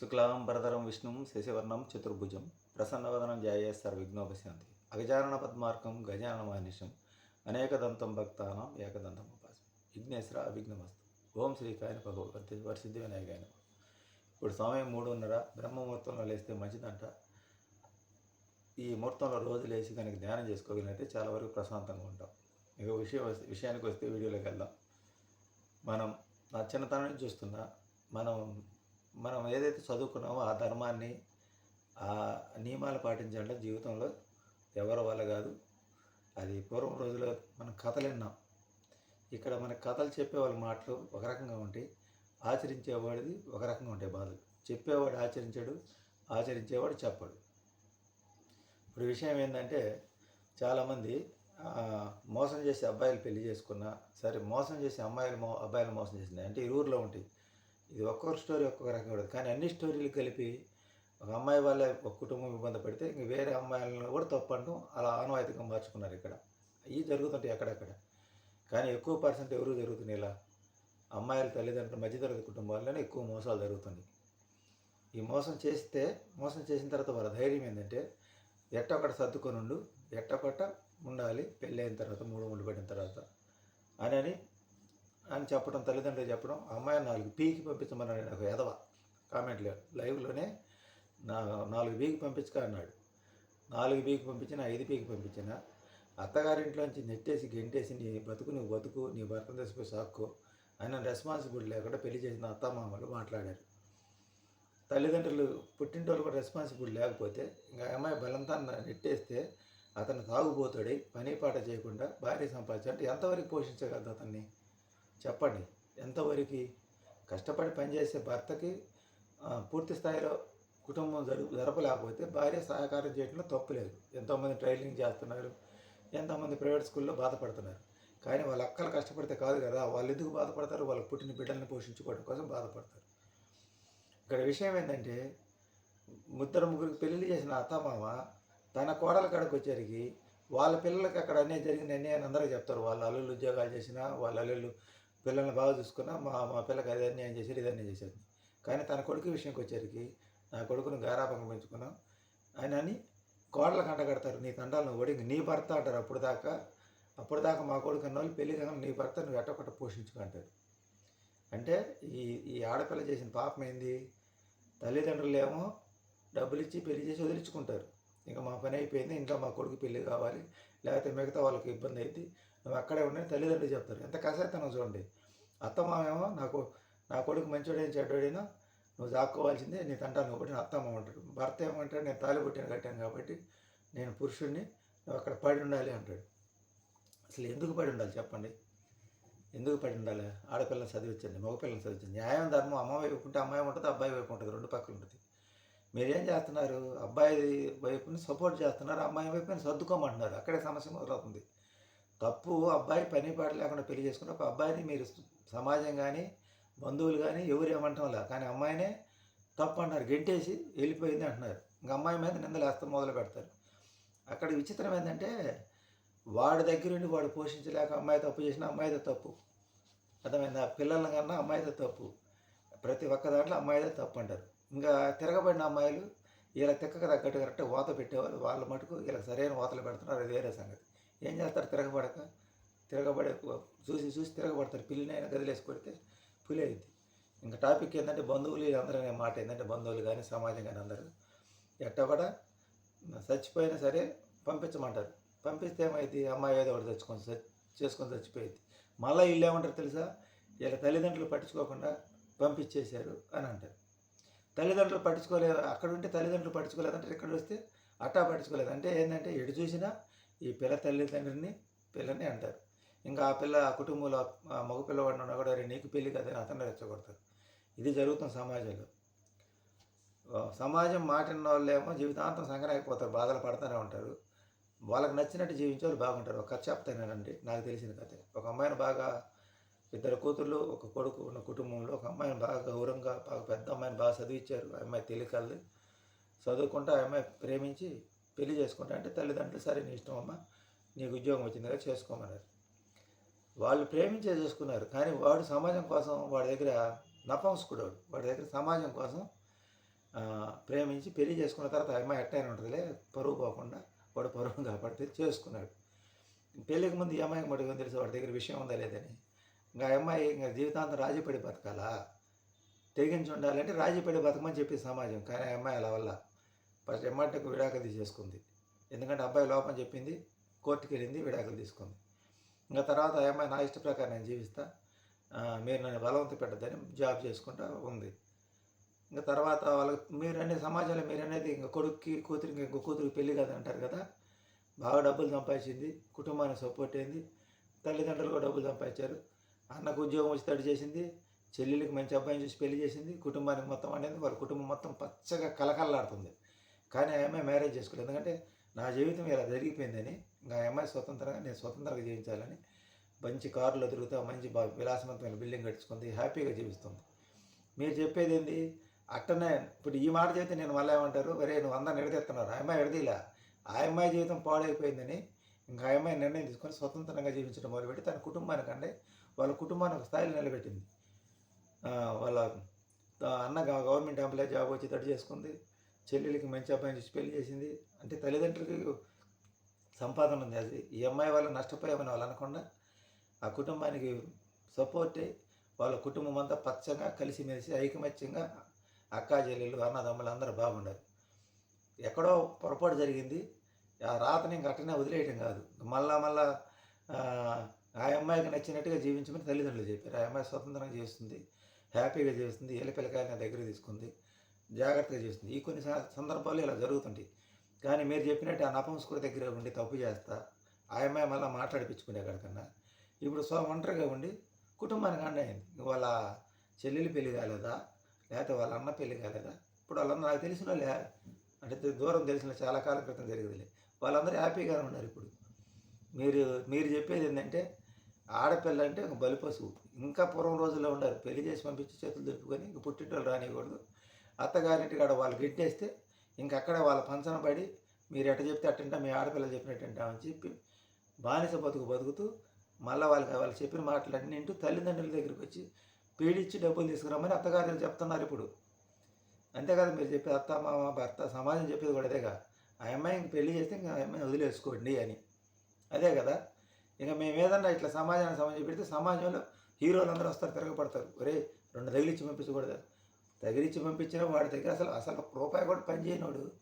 శుక్లాం భరధరం విష్ణుం శశివర్ణం చతుర్భుజం ప్రసన్నవదనం ధ్యాయేశ్వర విఘ్నోపశాంతి అగజానన పద్మార్కం గజానన మహనిషం అనేకదంతం భక్తానం ఏకదంతం ఉపాసం. విఘ్నేశ్వర అవిఘ్నమస్తు. ఓం శ్రీ కాయన భగవతి వరసిద్ధి వినాయకాయన ఇప్పుడు సమయం మూడున్నర బ్రహ్మముహూర్తంలో లేస్తే మంచిదంట. ఈ ముహూర్తంలో రోజు లేచి కనుక ధ్యానం చేసుకోగలిగితే చాలా వరకు ప్రశాంతంగా ఉంటాం. ఇక విషయం విషయానికి వస్తే వీడియోలోకి వెళ్దాం. మనం నా చిన్నతనం చూస్తున్నా మనం మనం ఏదైతే చదువుకున్నామో ఆ ధర్మాన్ని ఆ నియమాలు పాటించాలంటే జీవితంలో ఎవరి వల్ల కాదు. అది పూర్వం రోజుల్లో మనం కథలు విన్నాం. ఇక్కడ మన కథలు చెప్పేవాళ్ళ మాటలు ఒక రకంగా ఉంటాయి ఆచరించేవాడిది ఒక రకంగా ఉంటాయి బాధలు చెప్పేవాడు ఆచరించాడు ఆచరించేవాడు చెప్పడు. ఇప్పుడు విషయం ఏంటంటే చాలామంది మోసం చేసే అబ్బాయిలు పెళ్ళి చేసుకున్నా సరే మోసం చేసే అమ్మాయిలు మో అబ్బాయిలు మోసం చేసింది అంటే ఈ ఊర్లో ఉంటాయి ఇది ఒక్కొక్క స్టోరీ ఒక్కొక్క రకంగా ఉంటుంది. కానీ అన్ని స్టోరీలు కలిపి ఒక అమ్మాయి వాళ్ళ ఒక కుటుంబం ఇబ్బంది పడితే ఇంక వేరే అమ్మాయిలను కూడా తప్పంటూ అలా ఆనవాయితీగా మార్చుకున్నారు ఇక్కడ. ఇవి జరుగుతుంటాయి అక్కడక్కడ. కానీ ఎక్కువ పర్సెంట్ ఎవరు జరుగుతుంది ఇలా? అమ్మాయిల తల్లిదండ్రులు మధ్యతరగతి కుటుంబాల్లోనే ఎక్కువ మోసాలు జరుగుతుంది ఈ మోసం చేస్తే మోసం చేసిన తర్వాత వాళ్ళ ధైర్యం ఏంటంటే ఎట్టొకట సర్దుకొని ఉండు ఎట్టొకట ఉండాలి పెళ్ళి అయిన తర్వాత మూడు ముళ్ళు పడిన తర్వాత అని అని చెప్పడం తల్లిదండ్రులు చెప్పడం అమ్మాయి నాలుగు పీకి పంపించమన్నాడు నాకు ఎదవ కామెంట్లో లైవ్లోనే నా నాలుగు పీకి పంపించక అన్నాడు. నాలుగు పీకి పంపించిన ఐదు పీకి పంపించిన అత్తగారింట్లోంచి నెట్టేసి గెంటేసి నీ బతుకు నువ్వు బతుకు నీ భర్త తెచ్చిపోయి సాక్కు ఆయన రెస్పాన్సిబిలిటీ లేకుండా పెళ్ళి చేసిన అత్తమామలు మాట్లాడారు. తల్లిదండ్రులు పుట్టింటోళ్ళు కూడా రెస్పాన్సిబిలిటీ లేకపోతే ఇంకా అమ్మాయి బలంతా నెట్టేస్తే అతను తాగుబోతాడై పని పాట చేయకుండా భార్య సంపాదించాలంటే ఎంతవరకు పోషించగలదు అతన్ని? చెప్పండి. ఎంతవరకు కష్టపడి పనిచేసే భర్తకి పూర్తి స్థాయిలో కుటుంబం జరుపు జరపలేకపోతే భార్య సహకారం చేయడంలో తప్పులేదు ఎంతోమంది ట్రైనింగ్ చేస్తున్నారు ఎంతోమంది ప్రైవేట్ స్కూల్లో బాధపడుతున్నారు. కానీ వాళ్ళ అక్కలు కష్టపడితే కాదు కదా వాళ్ళు ఎందుకు బాధపడతారు? వాళ్ళ పుట్టిన బిడ్డల్ని పోషించుకోవడం కోసం బాధపడతారు. ఇక్కడ విషయం ఏంటంటే ముద్దరు ముగ్గురికి పెళ్ళి చేసిన అత్తమామ తన కోడల కాడకు వచ్చేసరికి వాళ్ళ పిల్లలకి అక్కడ అన్నీ జరిగిన అన్నీ అని అందరూ చెప్తారు. వాళ్ళ అల్లుళ్ళు ఉద్యోగాలు చేసినా వాళ్ళ అల్లుళ్ళు పిల్లల్ని బాగా చూసుకున్నా మా మా పిల్లకి అది అన్యాయం చేశారు ఇది అన్యాయం చేశారు కానీ తన కొడుకు విషయంకి వచ్చేసరికి నా కొడుకును గారాపంగా పెంచుకున్నాం. ఆయన అని కోడలు కంట కడతారు నీ తండాలను నువ్వు ఒడిగి నీ భర్త అంటారు. అప్పుడు దాకా అప్పుడు దాకా మా కొడుకు అన్న వాళ్ళు పెళ్ళి కాగా నీ భర్త నువ్వు ఎట్టకొట్ట పోషించుకుంటారు అంటే ఈ ఈ ఆడపిల్ల చేసిన పాపం ఏంది? తల్లిదండ్రులు ఏమో డబ్బులు ఇచ్చి పెళ్ళి చేసి వదిలించుకుంటారు. ఇంకా మా పని అయిపోయింది ఇంకా మా కొడుకు పెళ్ళి కావాలి లేకపోతే మిగతా వాళ్ళకి ఇబ్బంది అయితే నువ్వు అక్కడే ఉండి తల్లిదండ్రులు చెప్తారు ఎంత కసాయితనం చూడండి. అత్తమామేమో నాకు నా కొడుకు మంచోడైన చెడ్డోడైనా నువ్వు దాక్కోవాల్సిందే నీ తంటాను నువ్వు నా అత్తమ్మ అంటాడు. భర్త ఏమంటాడు నేను తాలి పుట్టిన కట్టాను కాబట్టి నేను పురుషుడిని నువ్వు అక్కడ పడి ఉండాలి అంటాడు. అసలు ఎందుకు పడి ఉండాలి చెప్పండి? ఎందుకు పడి ఉండాలి? ఆడపిల్లని చదివించండి మగపిల్లని చదివించండి. న్యాయం ధర్మం అమ్మ వైపు ఉంటే అమ్మాయి ఉంటుంది అబ్బాయి వైపు ఉంటుంది రెండు పక్కలు ఉంటుంది. మీరేం చేస్తున్నారు? అబ్బాయి వైపుని సపోర్ట్ చేస్తున్నారు అమ్మాయి వైపుని సర్దుకోమంటున్నారు. అక్కడే సమస్య మొదలవుతుంది. తప్పు అబ్బాయి పని పాట లేకుండా పెళ్ళి చేసుకున్న ఒక అబ్బాయిని మీరు సమాజం కానీ బంధువులు కానీ ఎవరు ఏమంటాం లే కానీ అమ్మాయినే తప్పు అంటారు. గెంటేసి వెళ్ళిపోయింది అంటున్నారు. ఇంకా అమ్మాయి మీద నిందలేస్తాం మొదలు పెడతారు. అక్కడ విచిత్రం ఏంటంటే వాడి దగ్గర ఉండి వాడు పోషించలేక అమ్మాయి తప్పు చేసిన అమ్మాయిదే తప్పు. అర్థమైంది? ఆ పిల్లల కన్నా అమ్మాయిదే తప్పు. ప్రతి ఒక్క దాంట్లో అమ్మాయిదే తప్పు అంటారు. ఇంకా తిరగబడిన అమ్మాయిలు ఇలా తిక్కక తగ్గట్టు కరెక్ట్ వాత పెట్టేవాళ్ళు. వాళ్ళ మటుకు ఇలా సరైన వాతలు పెడుతున్నారు. అది వేరే సంగతి. ఏం చేస్తారు? తిరగబడక తిరగబడే చూసి చూసి తిరగబడతారు. పిల్లినైనా గదిలేసి కొడితే పులి అయింది ఇంకా టాపిక్ ఏంటంటే బంధువులు అందరూ అనే మాట ఏంటంటే బంధువులు కానీ సమాజం కానీ అందరూ ఎట్ట కూడా చచ్చిపోయినా సరే పంపించమంటారు. పంపిస్తే ఏమైంది అమ్మాయి ఏదో ఒకటి తెచ్చుకొని చేసుకొని చచ్చిపోయింది మళ్ళీ వీళ్ళు ఏమంటారు తెలుసా? వీళ్ళ తల్లిదండ్రులు పట్టించుకోకుండా పంపించేశారు అని అంటారు. తల్లిదండ్రులు పట్టించుకోలేదు అక్కడ ఉంటే తల్లిదండ్రులు పట్టించుకోలేదంటే ఇక్కడ వస్తే అట్టా పట్టించుకోలేదు. అంటే ఏంటంటే ఎటు చూసినా ఈ పిల్ల తల్లిదండ్రిని పిల్లని అంటారు. ఇంకా ఆ పిల్ల ఆ కుటుంబంలో మగ పిల్లవాడిని ఉన్నా కూడా నీకు పెళ్ళి కదా అని అతను రెచ్చగొడతారు. ఇది జరుగుతుంది సమాజంలో. సమాజం మాటిన వాళ్ళు ఏమో జీవితాంతం సంగరాకపోతారు బాధలు పడుతూనే ఉంటారు. వాళ్ళకి నచ్చినట్టు జీవించే వాళ్ళు బాగుంటారు. ఒక కథ చెప్తానండి నాకు తెలిసిన కథ. ఒక అమ్మాయిని బాగా ఇద్దరు కూతుర్లు ఒక కొడుకు ఉన్న కుటుంబంలో ఒక అమ్మాయిని బాగా గౌరవంగా బాగా పెద్ద అమ్మాయిని బాగా చదివించారు ఆ అమ్మాయి తెలియకల్ది చదువుకుంటే ఆ అమ్మాయి ప్రేమించి పెళ్ళి చేసుకుంటా అంటే తల్లిదండ్రులు సరే నీ ఇష్టం అమ్మా నీకు ఉద్యోగం వచ్చిందిగా చేసుకోమన్నారు. వాళ్ళు ప్రేమించే చేసుకున్నారు కానీ వాడు సమాజం కోసం వాడి దగ్గర నపంసుకుడు వాడి దగ్గర సమాజం కోసం ప్రేమించి పెళ్ళి చేసుకున్న తర్వాత అమ్మాయి ఎట్టయినా ఉంటుందిలే పరువు పోకుండా వాడు పరువును కాబట్టి చేసుకున్నాడు. పెళ్ళికి ముందు ఈ అమ్మాయికి మటుకు తెలుసు వాడి దగ్గర విషయం ఉందా లేదని ఇంకా అమ్మాయి ఇంకా జీవితాంతం రాజీపడి బతకాలా? తెగించి ఉండాలంటే రాజీపడి బతకమని చెప్పి సమాజం కానీ ఆ అమ్మాయి అలా వల్ల ఫస్ట్ ఎమ్మటకు విడాకులు తీసేసుకుంది. ఎందుకంటే అబ్బాయి లోపం చెప్పింది కోర్టుకి వెళ్ళింది విడాకులు తీసుకుంది. ఇంకా తర్వాత అమ్మాయి నా ఇష్ట ప్రకారం నేను జీవిస్తా మీరు నన్ను బలవంత పెట్టద్దని జాబ్ చేసుకుంటా ఉంది. ఇంకా తర్వాత వాళ్ళకి మీరు అనే సమాజంలో మీరు అనేది ఇంకా కొడుక్కి కూతురికి ఇంకో కూతురికి పెళ్ళి కదా అంటారు కదా బాగా డబ్బులు సంపాదించింది కుటుంబాన్ని సపోర్ట్ అయింది తల్లిదండ్రులు కూడా డబ్బులు సంపాదించారు. అన్నకు ఉద్యోగం వచ్చి తడి చేసింది చెల్లెలికి మంచి అబ్బాయిని చూసి పెళ్ళి చేసింది కుటుంబానికి మొత్తం అనేది వాళ్ళ కుటుంబం మొత్తం పచ్చగా కలకల్లాడుతుంది కానీ ఆ అమ్మాయి మ్యారేజ్ చేసుకోలేదు ఎందుకంటే నా జీవితం ఇలా జరిగిపోయిందని ఇంకా ఆ అమ్మాయి స్వతంత్రంగా నేను స్వతంత్రంగా జీవించాలని మంచి కారులో తిరుగుతూ మంచి విలాసవంతమైన బిల్డింగ్ కట్టుకుంది హ్యాపీగా జీవిస్తుంది. మీరు చెప్పేది ఏంది? అట్టనే ఇప్పుడు ఈ మాట చేస్తే నేను మళ్ళీ ఏమంటారు? వరే నువ్వు అందరిని ఎడతెత్తున్నారు ఆ అమ్మాయి ఎడదీలా ఆ అమ్మాయి జీవితం పాడైపోయిందని ఇంకా ఆ అమ్మాయి నిర్ణయం తీసుకొని స్వతంత్రంగా జీవించడం మొదలుపెట్టి తన కుటుంబానికి అంటే వాళ్ళ కుటుంబాన్ని ఒక స్థాయిలో నిలబెట్టింది. వాళ్ళ అన్న గవర్నమెంట్ ఎంప్లాయీ జాబ్ వచ్చి తడి చేసుకుంది. చెల్లెలకి మంచి అబ్బాయిని చూసి పెళ్ళి చేసింది. అంటే తల్లిదండ్రులకి సంపాదన ఉంది. అది ఈ అమ్మాయి వల్ల నష్టపోయామని వాళ్ళు అనకుండా ఆ కుటుంబానికి సపోర్ట్ అయ్యి వాళ్ళ కుటుంబం అంతా పచ్చగా కలిసిమెలిసి ఐకమత్యంగా అక్కా చెల్లెళ్ళు అన్నదమ్ములు అందరూ బాగుండారు. ఎక్కడో పొరపాటు జరిగింది. ఆ రాతని ఇంక అట్టనే వదిలేయటం కాదు. మళ్ళా మళ్ళా ఆ, అమ్మాయికి నచ్చినట్టుగా జీవించమని తల్లిదండ్రులు చెప్పారు. ఆ అమ్మాయి స్వతంత్రంగా జీవిస్తుంది హ్యాపీగా జీవిస్తుంది ఏళ్ళ పిల్లకాయలు నా దగ్గర తీసుకుంది. జాగ్రత్తగా చేస్తుంది. ఈ కొన్ని సందర్భాలు సందర్భాల్లో ఇలా జరుగుతుంటాయి. కానీ మీరు చెప్పినట్టు ఆ నపంసకుడి దగ్గర ఉండి తప్పు చేస్తా ఆయమ్మ మళ్ళీ మాట్లాడిపించుకునే అక్కడికన్నా ఇప్పుడు సో ఒంటరిగా ఉండి కుటుంబానికి అండ అయింది వాళ్ళ చెల్లెలు పెళ్ళి కాలేదా? లేకపోతే వాళ్ళ అన్న పెళ్ళి కాలేదా? ఇప్పుడు వాళ్ళందరూ నాకు తెలిసిన వాళ్ళే అంటే దూరం తెలిసిన చాలా కాలం క్రితం జరిగిందిలే. వాళ్ళందరూ హ్యాపీగానే ఉన్నారు ఇప్పుడు. మీరు మీరు చెప్పేది ఏంటంటే ఆడపిల్ల అంటే ఒక బలిపశువు. ఇంకా పూర్వం రోజుల్లో ఉండారు. పెళ్ళి చేసి పంపించి చేతులు దులుపుకొని ఇంక పుట్టింటోళ్ళు రానివ్వకూడదు. అత్తగారింటి కాడ వాళ్ళు గిట్టేస్తే ఇంకక్కడే వాళ్ళ పంచన పడి మీరు ఎట్ట చెప్తే అట్టంటా మీ ఆడపిల్ల చెప్పినట్టు అని చెప్పి బానిస బతుకు బతుకుతూ మళ్ళీ వాళ్ళకి వాళ్ళు చెప్పిన మాటలన్నీ వింటూ తల్లిదండ్రుల దగ్గరికి వచ్చి పీడిచ్చి డబ్బులు తీసుకురమ్మని అత్తగారులు చెప్తున్నారు ఇప్పుడు. అంతేకాదు మీరు చెప్పే అత్త మామ భర్త సమాజం చెప్పేది కూడా అదేగా. ఆ అమ్మాయి ఇంక పెళ్ళి చేస్తే ఇంకా అమ్మాయిని వదిలేసుకోండి అని. అదే కదా. ఇక మేము ఏదన్నా ఇట్లా సమాజానికి సంబంధించి పెడితే సమాజంలో హీరోలు అందరూ వస్తారు తిరగబడతారు. ఒరే రెండు తగిలిచ్చి పంపించకూడదు. తగిలించి పంపించిన వాడి దగ్గర అసలు అసలు రూపాయి కూడా పనిచేయనోడు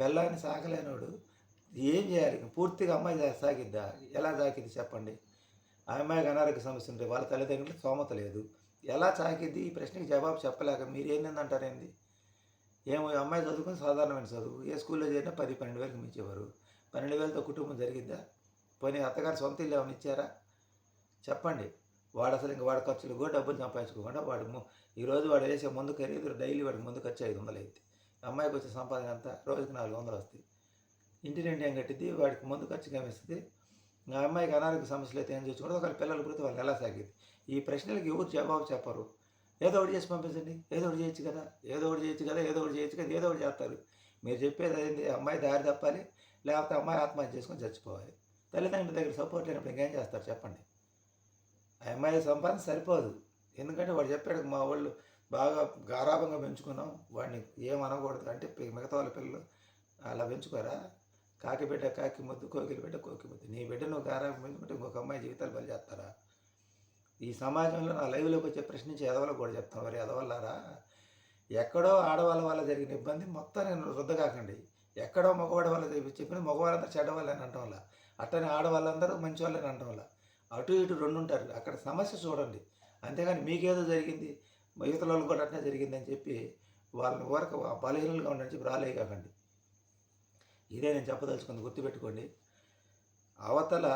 పిల్లాన్ని సాకలేనోడు ఏం చేయాలి? పూర్తిగా అమ్మాయి సాగిద్దా? ఎలా సాకిద్ది చెప్పండి? ఆ అమ్మాయికి అనారోగ్య సమస్య ఉంటే వాళ్ళ తల్లిదండ్రులకు స్తోమత లేదు. ఎలా సాకిద్ది ఈ ప్రశ్నకి జవాబు చెప్పలేక మీరు ఏంటంటారేంది ఏమో ఈ అమ్మాయి చదువుకుని సాధారణమైన చదువు. ఏ స్కూల్లో చేరినా పది పన్నెండు వేలకు మించేవారు. పన్నెండు వేలతో కుటుంబం జరిగిద్దా? పోనీ అత్తగారు సొంత ఇల్లు ఏమైనా ఇచ్చారా? చెప్పండి. వాడు అసలు ఇంకా వాడి ఖర్చులు కూడా డబ్బులు సంపాదించుకోకుండా వాడు ఈరోజు వాడు వేసే ముందు ఖరీదు డైలీ వాడికి ముందు ఖర్చు ఐదు వందలు అయింది. అమ్మాయికి వచ్చే సంపాదన అంతా రోజుకి నాలుగు వందలు వస్తాయి. ఇంటి రెంట్ ఏం కట్టిద్ది? వాడికి ముందు ఖర్చు కమిస్తుంది ఇంకా అమ్మాయికి అనారోగ్య సమస్యలు అయితే ఏం చూసుకుంటే ఒకళ్ళ పిల్లలు పుడితే వాళ్ళు ఎలా సాగింది? ఈ ప్రశ్నలకు ఎవరు జవాబు చెప్పరు. ఏదో ఒకటి చేసి పంపించండి. ఏదో ఒకటి చేయొచ్చు కదా? ఏదో ఒకటి చేయొచ్చు కదా? ఏదో ఒకటి చేయొచ్చు కదా? ఏదో ఒకటి చేస్తారు. మీరు చెప్పేది ఏంది అమ్మాయి దారి తప్పాలి. లేకపోతే అమ్మాయి ఆత్మహత్య చేసుకొని చచ్చిపోవాలి. తల్లిదండ్రుల దగ్గర సపోర్ట్ లేనప్పుడు ఇంకేం చేస్తారు? చెప్పండి. ఆ అమ్మాయి సంపాదన సరిపోదు. ఎందుకంటే వాడు చెప్పాడు మా వాళ్ళు బాగా గారాభంగా పెంచుకున్నాం వాడిని ఏం అనకూడదు అంటే మిగతా వాళ్ళ పిల్లలు అలా పెంచుకోరా. కాకి బిడ్డ కాకి ముద్దు కోకిలి బిడ్డ కోకి ముద్దు. నీ బిడ్డ నువ్వు గారాభం పెంచుకుంటే ఇంకొక అమ్మాయి జీవితాలు బలి చేస్తారా? ఈ సమాజంలో నా లైవ్లోకి వచ్చే ప్రశ్నించి ఎదవలకు కూడా చెప్తాను మరి ఎదవల్లారా ఎక్కడో ఆడవాళ్ళ వల్ల జరిగిన ఇబ్బంది మొత్తం నేను రుద్దగాకండి ఎక్కడో మగవాడి వల్ల చెప్పిన మగవాళ్ళంతా చెడ్డవాళ్ళని అనటం వల్ల అట్టనే ఆడవాళ్ళందరూ మంచి వాళ్ళని అనటం వల్ల అటు ఇటు రెండు ఉంటారు అక్కడ సమస్య చూడండి. అంతేగాని మీకేదో జరిగింది మిగతా కూడా అట్లా జరిగిందని చెప్పి వాళ్ళని వరకు బలహీనలుగా ఉండని చెప్పి రాలే కాకండి. ఇదే నేను చెప్పదలుచుకుంది గుర్తుపెట్టుకోండి. అవతల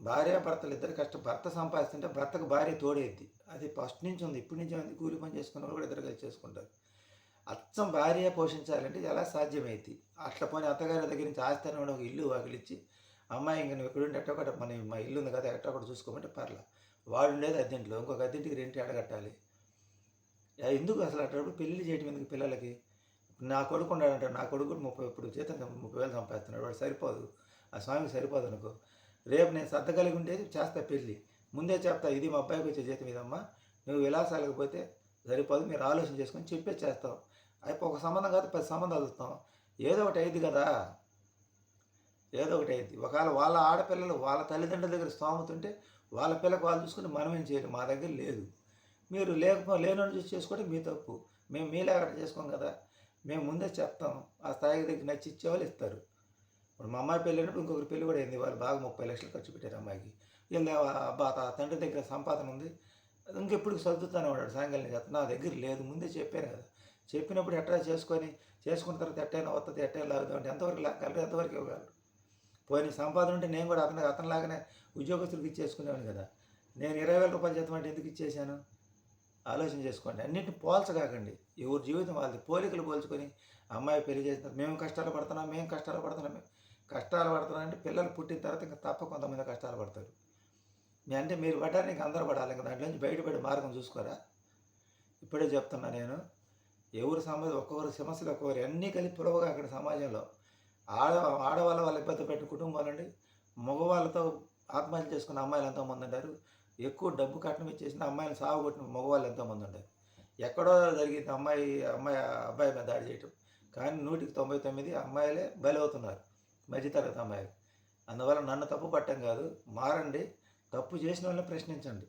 భార్య భర్తలు ఇద్దరు కష్టం భర్త సంపాదిస్తుంటే భర్తకు భార్య తోడేద్ది. అది ఫస్ట్ నుంచి ఉంది ఇప్పటి నుంచి ఉంది కూలి పని చేసుకున్న వాళ్ళు కూడా ఇద్దరు కలిసి చేసుకుంటారు. అచ్చం భార్య పోషించాలంటే ఎలా సాధ్యమైంది అట్లా పోనీ అత్తగారి దగ్గర నుంచి ఆస్తి ఒక ఇల్లు వాకిలిచ్చి అమ్మాయి ఇంక నువ్వు ఎక్కడుంటే ఎట్టొకటి మన మా ఇల్లు ఉంది కదా ఎట్టొకటి చూసుకోమంటే పర్లే. వాడు ఉండేది అద్దెంట్లో ఇంకొక అద్దెంటికి రెంట్ ఎడగట్టాలి ఎందుకు అసలు అట్టప్పుడు పెళ్ళి చేయటం ఎందుకు పిల్లలకి? నా కొడుకు ఉన్నాడంటే నా కొడుకు కూడా ముప్పై ఇప్పుడు జీతం ముప్పై వేలు సంపాదిస్తున్నాడు వాడు సరిపోదు. ఆ స్వామికి సరిపోదు అనుకో. రేపు నేను శ్రద్ధ కలిగి ఉండేది చేస్తా పెళ్ళి. ముందే చెప్తా ఇది మా అబ్బాయికి వచ్చే జీతం ఇదమ్మా. నువ్వు విలాసాలకు పోతే సరిపోదు మీరు ఆలోచన చేసుకొని చెప్పే చేస్తావు. అయిపో ఒక సంబంధం కాదు పది సంబంధాలు వస్తాం. ఏదో ఒకటి అయింది కదా? ఏదో ఒకటి అయింది. ఒకవేళ వాళ్ళ ఆడపిల్లలు వాళ్ళ తల్లిదండ్రుల దగ్గర స్తోమతుంటే వాళ్ళ పిల్లకి వాళ్ళు చూసుకుని మనం ఏం చేయాలి. మా దగ్గర లేదు. మీరు లేకపో లేనోని చూసి చేసుకోవడం మీ తప్పు. మేము మీలాగా చేసుకోం కదా. మేము ముందే చెప్తాం. ఆ స్థాయికి దగ్గర నచ్చి ఇచ్చేవాళ్ళు ఇస్తారు. ఇప్పుడు మా అమ్మాయి పెళ్ళినప్పుడు ఇంకొకరు ఇంకొకరి పెళ్ళి కూడా అయింది. వాళ్ళు బాగా ముప్పై లక్షలు ఖర్చు పెట్టారు అమ్మాయికి. వీళ్ళు అబ్బా తా- తండ్రి దగ్గర సంపాదన ఉంది. ఇంకెప్పుడు సర్దుతానే ఉన్నాడు సాయంకాలం చేత నా దగ్గర లేదు. ముందే చెప్పాను కదా. చెప్పినప్పుడు ఎట్లా చేసుకొని చేసుకున్న తర్వాత ఎట్టైనా వస్తుంది ఎట్టైనా లాగుదాం ఎంతవరకు లాగలరు ఎంతవరకు ఇవ్వగలరు? పోయిన సంపాదన ఉంటే నేను కూడా అతను అతనిలాగానే ఉద్యోగస్తులకు ఇచ్చేసుకునేవాను కదా. నేను ఇరవై వేల రూపాయలు జీతం అంటే ఎందుకు ఇచ్చేసాను ఆలోచన చేసుకోండి. అన్నింటిని పోల్చగాకండి ఎవరి జీవితం వాళ్ళది. పోలికలు పోల్చుకొని అమ్మాయి పెళ్ళి చేసిన మేము కష్టాలు పడుతున్నాం మేము కష్టాలు పడుతున్నాం కష్టాలు పడుతున్నాం అంటే పిల్లలు పుట్టిన తర్వాత ఇంకా తప్ప కొంతమంది కష్టాలు పడతారు. మీ అంటే మీరు పడడానికి అందరూ పడాలి. ఇంకా దాంట్లో నుంచి బయటపడే మార్గం చూసుకోరా? ఇప్పుడే చెప్తున్నా నేను. ఎవరు సమస్య ఒక్కొక్కరు సమస్యలు ఒక్కొక్కరు అన్నీ కలిపి పిలవగా అక్కడ సమాజంలో ఆడ ఆడవాళ్ళ వాళ్ళ ఇబ్బంది పెట్టిన కుటుంబాలండి. మగవాళ్ళతో ఆత్మహత్య చేసుకున్న అమ్మాయిలు ఎంతోమంది ఉంటారు. ఎక్కువ డబ్బు కట్నం ఇచ్చేసిన అమ్మాయిని సాగు కొట్టిన మగవాళ్ళు ఎంతోమంది ఉంటారు. ఎక్కడో జరిగింది అమ్మాయి అమ్మాయి అబ్బాయి మీద దాడి చేయటం. కానీ నూటికి తొంభై తొమ్మిది అమ్మాయిలే బలవుతున్నారు. మధ్యతరగతి అమ్మాయిలు. అందువల్ల నన్ను తప్పు పట్టం కాదు. మారండి. తప్పు చేసిన వాళ్ళని ప్రశ్నించండి.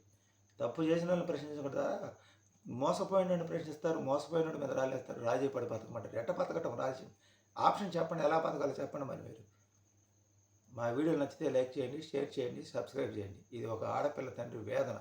తప్పు చేసిన వాళ్ళని ప్రశ్నించకుండా మోసపోయిన ప్రశ్నిస్తారు. మోసపోయిన మీద రాలేస్తారు. రాజీ పడి బతకమంటారు. ఎట్ట బతకటం? రాజీ ఆప్షన్ చెప్పండి ఎలా బతకాలో చెప్పండి మరి మీరు. మా వీడియో నచ్చితే లైక్ చేయండి షేర్ చేయండి సబ్స్క్రైబ్ చేయండి. ఇది ఒక ఆడపిల్ల తండ్రి వేదన.